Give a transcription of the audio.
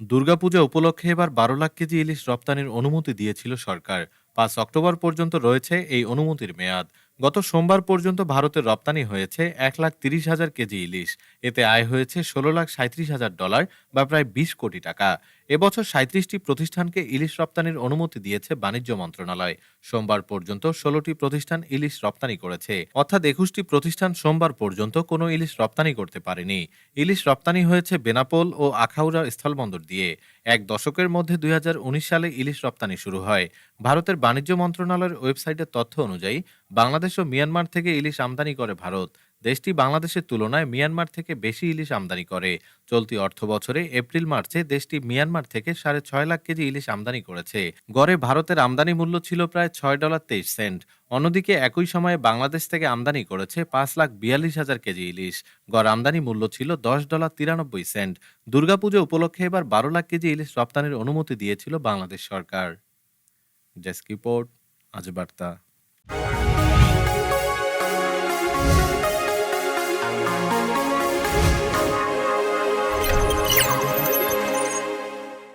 দুর্গাপূজা উপলক্ষে এবার বারো লাখ কেজি ইলিশ রপ্তানির অনুমতি দিয়েছিল সরকার। পাঁচ অক্টোবর পর্যন্ত রয়েছে এই অনুমতির মেয়াদ। গত সোমবার পর্যন্ত ভারতের রপ্তানি হয়েছে এক লাখ তিরিশ হাজার কেজি ইলিশ। এতে আয় হয়েছে ষোলো লাখ সাঁত্রিশ হাজার ডলার বা প্রায় বিশ কোটি টাকা। এবছর সাঁত্রিশটি প্রতিষ্ঠানকে ইলিশ রপ্তানির অনুমতি দিয়েছে বাণিজ্য মন্ত্রণালয়। সোমবার পর্যন্ত ষোলোটি প্রতিষ্ঠান ইলিশ রপ্তানি করেছে। অর্থাৎ একুশটি প্রতিষ্ঠান সোমবার পর্যন্ত কোনো ইলিশ রপ্তানি করতে পারেনি। ইলিশ রপ্তানি হয়েছে বেনাপোল ও আখাউড়া স্থলবন্দর দিয়ে। এক দশকের মধ্যে দুই হাজার উনিশ সালে ইলিশ রপ্তানি শুরু হয়। ভারতের বাণিজ্য মন্ত্রণালয়ের ওয়েবসাইটের তথ্য অনুযায়ী বাংলাদেশ ও মিয়ানমার থেকে ইলিশ আমদানি করে ভারত। দেশটি বাংলাদেশের তুলনায় মিয়ানমার থেকে বেশি ইলিশ আমদানি করে। চলতি অর্থ বছরে এপ্রিল, মার্চে দেশটি মিয়ানমার থেকে সাড়ে ছয় লাখ কেজি ইলিশ আমদানি করেছে। গড়ে ভারতের আমদানি মূল্য ছিল প্রায় ছয় ডলার তেইশ সেন্ট। অন্যদিকে একই সময়ে বাংলাদেশ থেকে আমদানি করেছে পাঁচ লাখ বিয়াল্লিশ হাজার কেজি ইলিশ। গড় আমদানি মূল্য ছিল দশ ডলার তিরানব্বই সেন্ট। দুর্গাপুজো উপলক্ষে এবার বারো লাখ কেজি ইলিশ রপ্তানির অনুমতি দিয়েছিল বাংলাদেশ সরকার। ডেস্ক রিপোর্ট, আজ বার্তা।